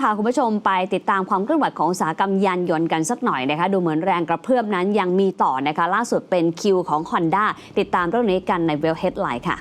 พาคุณผู้ชมไปติดตามความเคลื่อนไหวของอุตสาหกรรมยานยนต์กันสักหน่อยนะคะ ดูเหมือนแรงกระเพื่อมนั้นยังมีต่อนะคะ ล่าสุดเป็นคิวของ Honda ติดตามเรื่องนี้กันในเวลเฮดไลน์ค่ะ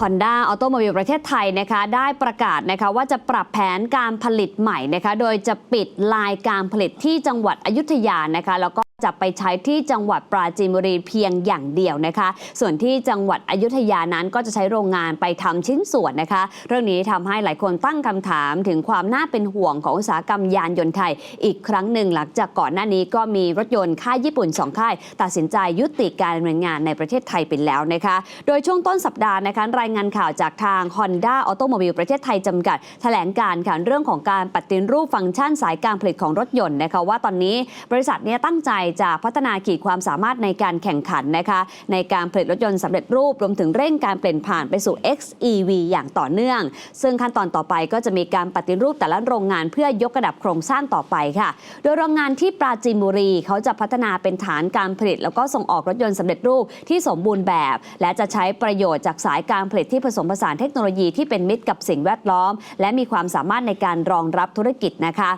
Honda Automobile ประเทศไทยนะคะได้ประกาศนะคะว่าจะปรับแผนการผลิตใหม่นะคะโดยจะปิดลายการผลิตที่จังหวัดอยุธยานะคะแล้วก็ จะไปใช้ที่จังหวัดปราจีนบุรีเพียงอย่างเดียวนะคะ ส่วนที่จังหวัดอยุธยานั้นก็จะใช้โรงงานไปทำชิ้นส่วนนะคะ เรื่องนี้ทำให้หลายคนตั้งคำถามถึงความน่าเป็นห่วงของอุตสาหกรรมยานยนต์ไทย อีกครั้งหนึ่งหลังจากก่อนหน้านี้ก็มีรถยนต์ค่ายญี่ปุ่น 2 ค่าย ตัดสินใจยุติการดำเนินงานในประเทศไทยไปแล้วนะคะ โดยช่วงต้นสัปดาห์นะคะรายงานข่าวจากทาง Honda Automobile ประเทศไทยจำกัด แถลงการค่ะเรื่องของการปฏิรูปฟังก์ชันสายการผลิตของรถยนต์นะคะว่าตอนนี้บริษัทเนี้ตั้งใจจะพัฒนาขีดความสามารถในการแข่งขันนะคะในการผลิตรถยนต์สำเร็จรูปรวมถึงเร่งการเปลี่ยนผ่านไปสู่ XEV อย่างต่อเนื่อง ซึ่งขั้นตอนต่อไปก็จะมีการปฏิรูปแต่ละโรงงานเพื่อยกระดับโครงสร้างต่อไปค่ะ โดยโรงงานที่ปราจีนบุรีเขาจะพัฒนาเป็นฐานการผลิต แล้วก็ส่งออกรถยนต์สำเร็จรูปที่สมบูรณ์แบบ และจะใช้ประโยชน์จากสายการผลิตที่ผสมผสานเทคโนโลยีที่เป็นมิตรกับสิ่งแวดล้อม และมีความสามารถในการรองรับธุรกิจนะคะ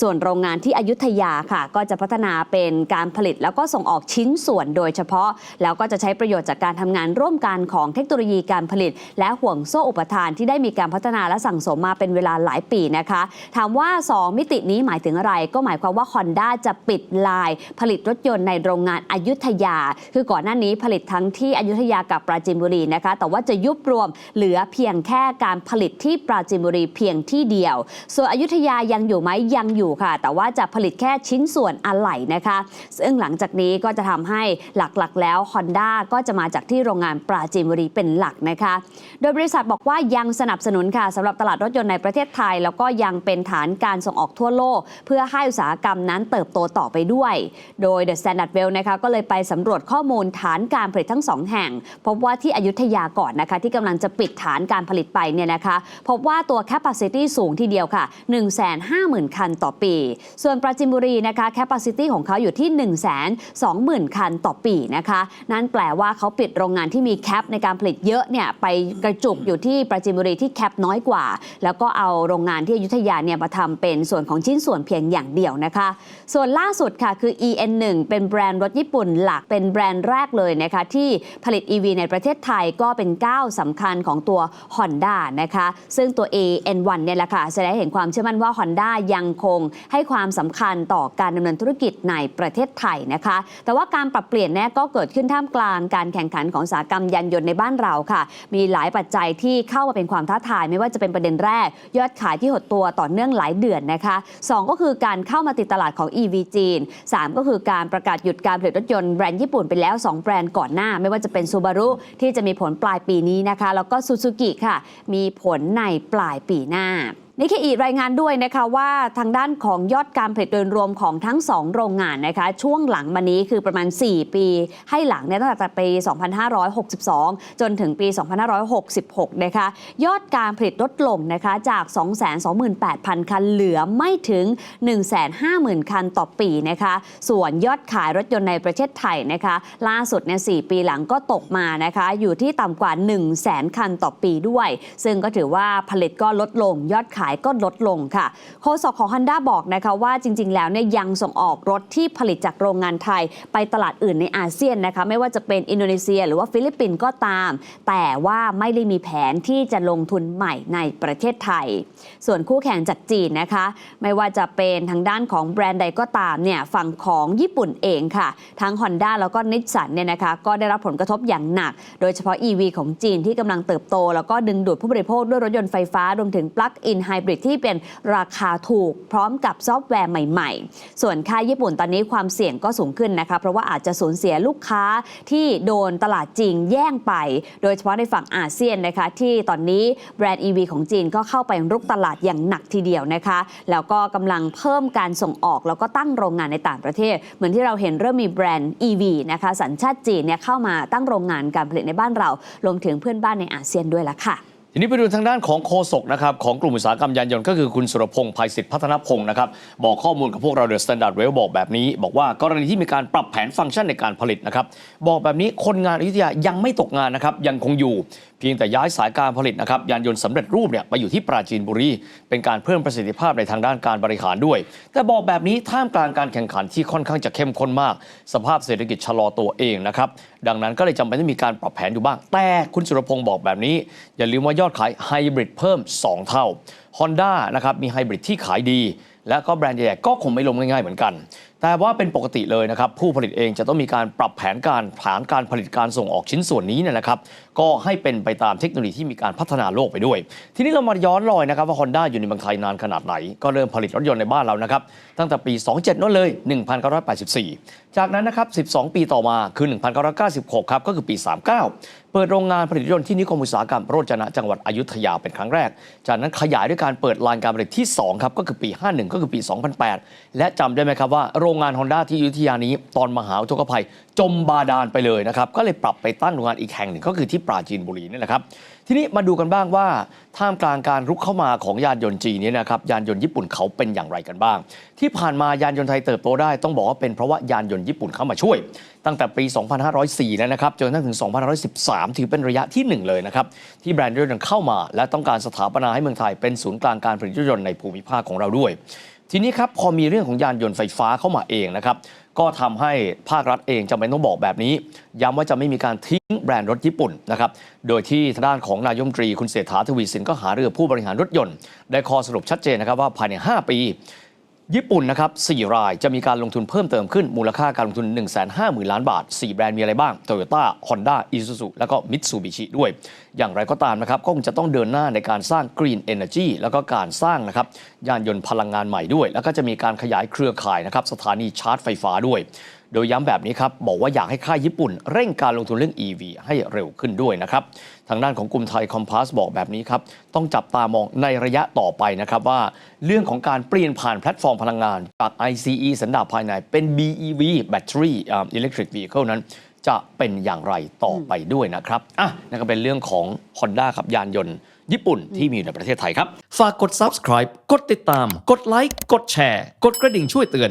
ส่วนโรงงานที่อยุธยาค่ะ ก็จะพัฒนาเป็นการผลิตแล้วก็ส่งออกชิ้นส่วนโดยเฉพาะ แล้วก็จะใช้ประโยชน์จากการทำงานร่วมกันของเทคโนโลยีการผลิต และห่วงโซ่อุปทานที่ได้มีการพัฒนาและสั่งสมมาเป็นเวลาหลายปีนะคะ ถามว่า 2 มิตินี้หมายถึงอะไร ก็หมายความว่า Honda จะปิดลาย ผลิตรถยนต์ในโรงงานอายุธยา คือก่อนหน้านี้ผลิตทั้งที่อยุธยากับปราจีนบุรีนะคะ แต่ว่าจะยุบรวมเหลือเพียงแค่การผลิตที่ปราจีนบุรีเพียงที่เดียว ส่วนอยุธยายังอยู่ไหมยังอยูู่่ค่ะ แต่ว่าจะผลิตแค่ชิ้นส่วนอะไหล่นะคะ ซึ่งหลังจากนี้ก็จะทำให้หลักๆ แล้ว Honda ก็จะมาจากที่โรงงานปราจีนบุรีเป็นหลักนะคะ โดยบริษัทบอกว่ายังสนับสนุนค่ะสำหรับตลาดรถยนต์ในประเทศไทย แล้วก็ยังเป็นฐานการส่งออกทั่วโลก เพื่อให้อุตสาหกรรมนั้นเติบโตต่อไปด้วย โดย The Standard Well นะคะก็เลยไปสำรวจข้อมูลฐานการผลิตทั้งสองแห่ง พบว่าที่อยุธยาก่อนนะคะ ที่กำลังจะปิดฐานการผลิตไปเนี่ยนะคะ พบว่าตัว capacity สูงทีเดียวค่ะ 150,000 คันต่อปี ส่วนปราจินบุรีนะคะ capacity ของเขาอยู่ที่ 120,000 คันต่อปีนะคะ นั่นแปลว่าเขาปิดโรงงานที่มีแคปในการผลิตเยอะเนี่ยไปกระจุกอยู่ที่ปราจินบุรีที่แคปน้อยกว่า แล้วก็เอาโรงงานที่อยุธยาเนี่ยมาทำเป็นส่วนของชิ้นส่วนเพียงอย่างเดียวนะคะ ส่วนล่าสุดค่ะคือ EN1 เป็นแบรนด์รถญี่ปุ่นหลักเป็นแบรนด์แรกเลยนะคะที่ผลิต EV ในประเทศไทยก็เป็นก้าวสำคัญของตัว Honda นะคะ ซึ่งตัว AN1 เนี่ยแหละค่ะแสดงให้เห็นความเชื่อมั่นว่า Honda ยังคงให้ความสำคัญต่อการดำเนินธุรกิจในประเทศไทยนะคะ แต่ว่าการปรับเปลี่ยนเนี่ยก็เกิดขึ้นท่ามกลางการแข่งขันของอุตสาหกรรมยานยนต์ในบ้านเราค่ะ มีหลายปัจจัยที่เข้ามาเป็นความท้าทาย ไม่ว่าจะเป็นประเด็นแรก ยอดขายที่หดตัวต่อเนื่องหลายเดือนนะคะสองก็คือการเข้ามาติดตลาดของ EV จีนสามก็คือการประกาศหยุดการผลิตรถยนต์แบรนด์ญี่ปุ่นไปแล้ว 2 แบรนด์ก่อนหน้า ไม่ว่าจะเป็นซูบารุที่จะมีผลปลายปีนี้นะคะ แล้วก็ซูซูกิค่ะ มีผลในปลายปีหน้า นิเคอีรายงานด้วยนะคะว่าทางด้านของยอดการผลิตโดยรวมของทั้ง 2 โรงงานนะคะช่วงหลังมานี้คือประมาณ 4 ปี ให้หลังเนี่ยตั้งแต่ปี 2562 จนถึงปี 2566 นะคะยอดการผลิตลดลงนะคะจาก 228,000 คันเหลือไม่ถึง 150,000 คันต่อปีนะคะส่วนยอดขายรถยนต์ในประเทศไทยนะคะล่าสุดเนี่ย4ปีหลังก็ตกมานะคะอยู่ที่ต่ำกว่า 100,000 คันต่อปีด้วย ซึ่งก็ถือว่าผลิตก็ลดลงยอดขายายก็ลดลงค่ะ โฆษกของ Honda บอกนะคะว่าจริง ๆ แล้วเนี่ยยังส่งออกรถที่ผลิตจากโรงงานไทย ไปตลาดอื่นในอาเซียนนะคะไม่ว่าจะเป็นอินโดนีเซีย หรือว่าฟิลิปปินส์ก็ตาม แต่ว่าไม่ได้มีแผนที่จะลงทุนใหม่ในประเทศไทย ส่วนคู่แข่งจากจีนนะคะ ไม่ว่าจะเป็นทางด้านของแบรนด์ใดก็ตามเนี่ยฝั่งของญี่ปุ่นเองค่ะ ทั้ง Honda แล้วก็นิสสันเนี่ยนะคะก็ได้รับผลกระทบอย่างหนัก โดยเฉพาะ EV ของจีนที่กำลังเติบโต แล้วก็ดึงดูดผู้บริโภคด้วยรถยนต์ไฟฟ้ารวมถึงปลั๊กอิน Plug-in Hybrid ที่เป็นราคาถูกพร้อมกับซอฟต์แวร์ใหม่ ๆ ส่วนค่ายญี่ปุ่นตอนนี้ความเสี่ยงก็สูงขึ้นนะคะ เพราะว่าอาจจะสูญเสียลูกค้าที่โดนตลาดจีนแย่งไป โดยเฉพาะในฝั่งอาเซียนนะคะ ที่ตอนนี้แบรนด์ EV ของจีนก็เข้าไปรุกตลาดอย่างหนักทีเดียวนะคะ แล้วก็กำลังเพิ่มการส่งออก แล้วก็ตั้งโรงงานในต่างประเทศ เหมือนที่เราเห็นเริ่มมีแบรนด์ EV นะคะสัญชาติจีนเนี่ยเข้ามาตั้งโรงงานการผลิตในบ้านเรารวมถึงเพื่อนบ้านในอาเซียนด้วยละค่ะ ทีนี้ไปดูทางด้านของโฆษกนะครับของกลุ่มอุตสาหกรรมยานยนต์ก็คือคุณสุรพงศ์ภัยศิษฐ์พัฒนพงศ์นะครับบอกข้อมูลกับพวกเราเดอะสแตนดาร์ดเวลบอกแบบนี้ บอกว่ากรณีที่มีการปรับแผนฟังก์ชันในการผลิตนะครับบอกแบบนี้คนงานอยุธยายังไม่ตกงานนะครับยังคงอยู่ พียงแต่ย้ายสายการผลิตนะครับยานยนต์สำเร็จรูปเนี่ยไปอยู่ที่ปราจีนบุรี เป็นการเพิ่มประสิทธิภาพในทางด้านการบริหารด้วย แต่บอกแบบนี้ท่ามกลางการแข่งขันที่ค่อนข้างจะเข้มข้นมาก สภาพเศรษฐกิจชะลอตัวเองนะครับดังนั้นก็เลยจำเป็นต้องมีการปรับแผนอยู่บ้าง แต่คุณสุรพงศ์บอกแบบนี้ อย่าลืมว่ายอดขายไฮบริดเพิ่ม 2 เท่า Honda นะครับมีไฮบริดที่ขายดี และก็แบรนด์ใหญ่ๆก็คงไม่ลงง่ายๆเหมือนกัน แต่ว่าเป็นปกติเลยนะครับ ผู้ผลิตเองจะต้องมีการปรับแผนการแผนการผลิตการส่งออกชิ้นส่วนนี้เนี่ยนะครับ ก็ให้เป็นไปตามเทคโนโลยีที่มีการพัฒนาโลกไปด้วย ทีนี้เรามาย้อนรอยนะครับว่า Honda อยู่ในเมืองไทยนานขนาดไหน ก็เริ่มผลิตรถยนต์ในบ้านเรานะครับตั้งแต่ปี 27นั่นเลย 1984 จากนั้นนะครับ 12 ปีต่อมาคือ 1996 ครับก็คือปี 39 เปิดโรงงานผลิตรถยนต์ที่นิคมอุตสาหกรรมโรจนะจังหวัดอยุธยาเป็นครั้งแรก จากนั้นขยายด้วยการเปิดลานการผลิตที่ 2 ครับ ก็คือปี 51 ก็คือปี 2008 และจำได้ไหมครับว่าโรงงานฮอนด้าที่อยุธยานี้ตอนมหาวิทกภัยจมบาดาลไปเลยนะครับ ก็เลยปรับไปตั้งโรงงานอีกแห่งหนึ่งก็คือที่ปราจีนบุรีนี่แหละครับ ทีนี้มาดูกันบ้างว่าท่ามกลางการรุกเข้ามาของยานยนต์จีนนี้นะครับยานยนต์ญี่ปุ่นเขาเป็นอย่างไรกันบ้าง ที่ผ่านมายานยนต์ไทยเติบโตได้ต้องบอกว่าเป็นเพราะว่ายานยนต์ญี่ปุ่นเข้ามาช่วย ตั้งแต่ปี 2504 แล้วนะครับจนนั่งถึง 2513 ถือเป็นระยะทีหนึ่1 เลยนะครับที่แบรนด์ยนต์เข้ามา และต้องการสถาปนาให้เมืองไทยเป็นศูนย์กลางการผลิตยนต์ในภูมิภาคของเราด้วยทีนี้ครับพอมีเรื่องของยานยนต์ไฟฟ้าเข้ามาเองนะครับ ก็ทำให้ภาครัฐเองจำเป็นต้องบอกแบบนี้ ย้ำว่าจะไม่มีการทิ้งแบรนด์รถญี่ปุ่นนะครับ โดยที่ทางด้านของนายมตรีคุณเศรษฐาทวีสินก็หาเรือผู้บริหารรถยนต์ ได้ข้อสรุปชัดเจนนะครับว่าภายใน 5 ปี ญี่ปุ่นนะครับ 4 รายจะมีการลงทุนเพิ่มเติมขึ้น มูลค่าการลงทุน 1 5 0 0 0 0 ล้านบาท 4 แบรนด์มีอะไรบ้าง Toyota Honda Isuzu แล้วก็ Mitsubishi ด้วย อย่างไรก็ตามนะครับ ก็คงจะต้องเดินหน้าในการสร้าง Green Energy แล้วก็การสร้างนะครับยานยนต์พลังงานใหม่ด้วย แล้วก็จะมีการขยายเครือข่ายนะครับสถานีชาร์จไฟฟ้าด้วย โดยย้ำแบบนี้ครับ บอกว่าอยากให้ค่ายญี่ปุ่น เร่งการลงทุนเรื่อง EV ให้เร็วขึ้นด้วยนะครับ ทางด้านของกลุ่มไทยคอมพาสบอกแบบนี้ครับ ต้องจับตามองในระยะต่อไปนะครับว่า เรื่องของการเปลี่ยนผ่านแพลตฟอร์มพลังงาน จาก ICE สันดาปภายในเป็น BEV Battery Electric Vehicle นั้นจะเป็นอย่างไรต่อไปด้วยนะครับ อะ นั่นก็เป็นเรื่องของ Honda ครับยานยนต์ ญี่ปุ่นที่มีอยู่ในประเทศไทยครับ ฝากกด subscribe กดติดตาม กดไลค์ กดแชร์ กดกระดิ่งช่วยเตือน